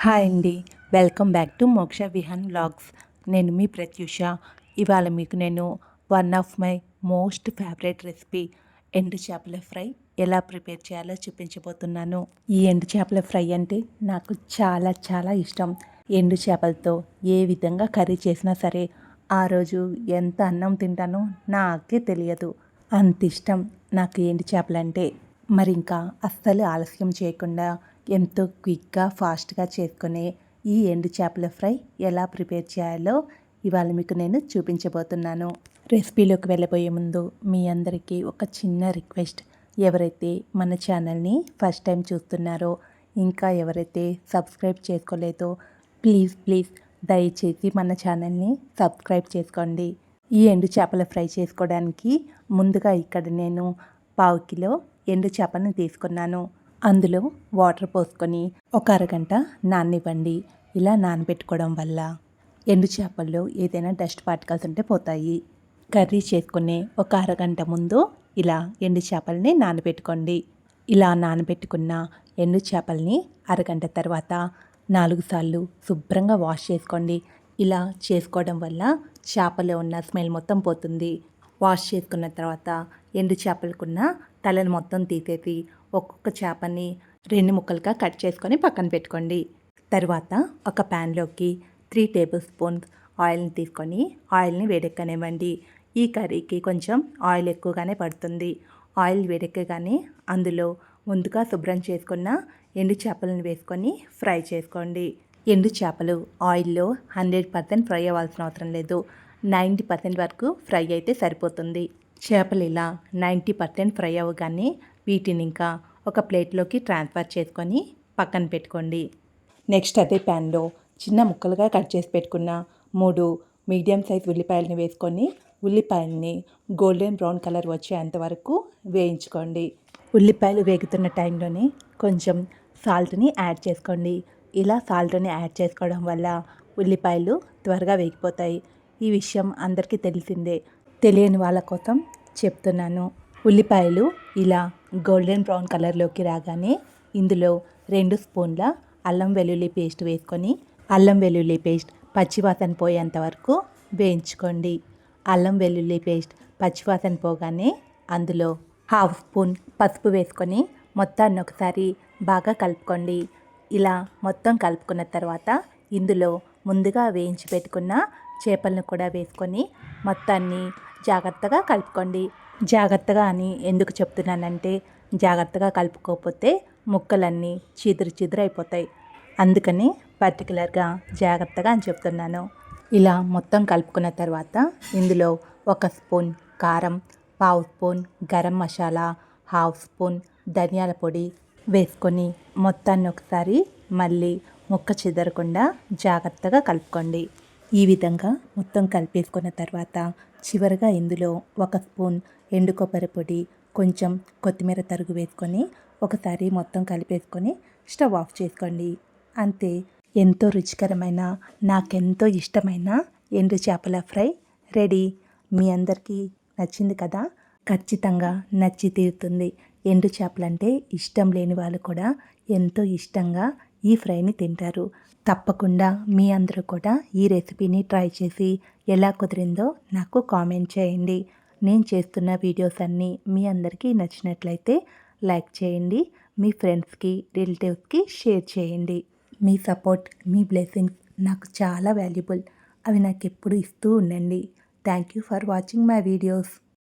Hi అండి. Welcome back to మోక్ష Vihaan vlogs. నేను మీ ప్రత్యూష. ఇవాళ మీకు నేను one of my most favourite recipe ఎండు చేపల ఫ్రై ఎలా ప్రిపేర్ చేయాలో చూపించబోతున్నాను. ఈ ఎండు చేపల ఫ్రై అంటే నాకు చాలా చాలా ఇష్టం. ఎండు చేపలతో ఏ విధంగా కర్రీ చేసినా సరే ఆ రోజు ఎంత అన్నం తింటానో నాకే తెలియదు. అంత ఇష్టం నాకు ఎండు చేపలంటే. మరి ఇంకా అస్సలు ఆలస్యం చేయకుండా ఎంతో క్విక్గా ఫాస్ట్గా చేసుకునే ఈ ఎండు చేపల ఫ్రై ఎలా ప్రిపేర్ చేయాలో ఇవాళ మీకు నేను చూపించబోతున్నాను. రెసిపీలోకి వెళ్ళబోయే ముందు మీ అందరికీ ఒక చిన్న రిక్వెస్ట్. ఎవరైతే మన ఛానల్ని ఫస్ట్ టైం చూస్తున్నారో ఇంకా ఎవరైతే సబ్స్క్రైబ్ చేసుకోలేదో ప్లీజ్ ప్లీజ్ దయచేసి మన ఛానల్ని సబ్స్క్రైబ్ చేసుకోండి. ఈ ఎండు చేపల ఫ్రై చేసుకోవడానికి ముందుగా ఇక్కడ నేను పావు కిలో ఎండు చేపలను తీసుకున్నాను. అందులో వాటర్ పోసుకొని ఒక అరగంట నాననివ్వండి. ఇలా నానబెట్టుకోవడం వల్ల ఎండు చేపల్లో ఏదైనా డస్ట్ పార్టికల్స్ ఉంటే పోతాయి. కర్రీ చేసుకునే ఒక అరగంట ముందు ఇలా ఎండు చేపల్ని నానబెట్టుకోండి. ఇలా నానబెట్టుకున్న ఎండు చేపల్ని అరగంట తర్వాత నాలుగు సార్లు శుభ్రంగా వాష్ చేసుకోండి. ఇలా చేసుకోవడం వల్ల చేపలో ఉన్న స్మెల్ మొత్తం పోతుంది. వాష్ చేసుకున్న తర్వాత ఎండు చేపలకున్న తలను మొత్తం తీసేసి ఒక్కొక్క చేపని రెండు ముక్కలుగా కట్ చేసుకొని పక్కన పెట్టుకోండి. తర్వాత ఒక ప్యాన్లోకి త్రీ టేబుల్ స్పూన్స్ ఆయిల్ని తీసుకొని ఆయిల్ని వేడెక్కనివ్వండి. ఈ కర్రీకి కొంచెం ఆయిల్ ఎక్కువగానే పడుతుంది. ఆయిల్ వేడెక్కగానే అందులో ముందుగా శుభ్రం చేసుకున్న ఎండు చేపలను వేసుకొని ఫ్రై చేసుకోండి. ఎండు చేపలు ఆయిల్లో హండ్రెడ్ పర్సెంట్ ఫ్రై అవ్వాల్సిన అవసరం లేదు. నైంటీ పర్సెంట్ వరకు ఫ్రై అయితే సరిపోతుంది. చేపలు ఇలా నైంటీ పర్సెంట్ ఫ్రై అవ్వగానే వీటిని ఇంకా ఒక ప్లేట్లోకి ట్రాన్స్ఫర్ చేసుకొని పక్కన పెట్టుకోండి. నెక్స్ట్ అదే ప్యాన్లో చిన్న ముక్కలుగా కట్ చేసి పెట్టుకున్న మూడు మీడియం సైజ్ ఉల్లిపాయలని వేసుకొని ఉల్లిపాయల్ని గోల్డెన్ బ్రౌన్ కలర్ వచ్చేంత వరకు వేయించుకోండి. ఉల్లిపాయలు వేగుతున్న టైంలోనే కొంచెం సాల్ట్ని యాడ్ చేసుకోండి. ఇలా సాల్ట్ని యాడ్ చేసుకోవడం వల్ల ఉల్లిపాయలు త్వరగా వేగిపోతాయి. ఈ విషయం అందరికీ తెలిసిందే. తెలియని వాళ్ళ కోసం చెప్తున్నాను. ఉల్లిపాయలు ఇలా గోల్డెన్ బ్రౌన్ కలర్లోకి రాగానే ఇందులో రెండు స్పూన్ల అల్లం వెల్లుల్లి పేస్ట్ వేసుకొని అల్లం వెల్లుల్లి పేస్ట్ పచ్చివాసన పోయేంత వరకు వేయించుకోండి. అల్లం వెల్లుల్లి పేస్ట్ పచ్చివాసన పోగానే అందులో హాఫ్ స్పూన్ పసుపు వేసుకొని మొత్తాన్ని ఒకసారి బాగా కలుపుకోండి. ఇలా మొత్తం కలుపుకున్న తర్వాత ఇందులో ముందుగా వేయించి పెట్టుకున్న చేపలను కూడా వేసుకొని మొత్తాన్ని జాగ్రత్తగా కలుపుకోండి. జాగ్రత్తగా అని ఎందుకు చెప్తున్నానంటే జాగ్రత్తగా కలుపుకోకపోతే ముక్కలన్నీ చిదురు చిదురు అయిపోతాయి. అందుకని పర్టికులర్గా జాగ్రత్తగా అని చెప్తున్నాను. ఇలా మొత్తం కలుపుకున్న తర్వాత ఇందులో ఒక స్పూన్ కారం పావు spoon garam masala half spoon ధనియాల పొడి వేసుకొని మొత్తాన్ని ఒకసారి మళ్ళీ ముక్క చెదరకుండా జాగ్రత్తగా కలుపుకోండి. ఈ విధంగా మొత్తం కలిపేసుకున్న తర్వాత చివరిగా ఇందులో ఒక స్పూన్ ఎండు కొబ్బరి పొడి కొంచెం కొత్తిమీర తరుగు వేసుకొని ఒకసారి మొత్తం కలిపేసుకొని స్టవ్ ఆఫ్ చేసుకోండి. అంతే ఎంతో రుచికరమైన నాకెంతో ఇష్టమైన ఎండు చేపల ఫ్రై రెడీ. మీ అందరికీ నచ్చింది కదా? ఖచ్చితంగా నచ్చి తీరుతుంది. ఎండు చేపలంటే ఇష్టం లేని వాళ్ళు కూడా ఎంతో ఇష్టంగా ఈ ఫ్రైని తింటారు. తప్పకుండా మీ అందరూ కూడా ఈ రెసిపీని ట్రై చేసి ఎలా కుదిరిందో నాకు కామెంట్ చేయండి. నేను చేస్తున్న వీడియోస్ అన్నీ మీ అందరికీ నచ్చినట్లయితే లైక్ చేయండి మీ ఫ్రెండ్స్కి రిలేటివ్స్కి షేర్ చేయండి. మీ సపోర్ట్ మీ బ్లెస్సింగ్స్ నాకు చాలా వాల్యుబుల్. అవి నాకు ఎప్పుడు ఇస్తూ ఉండండి. Thank you for watching my videos.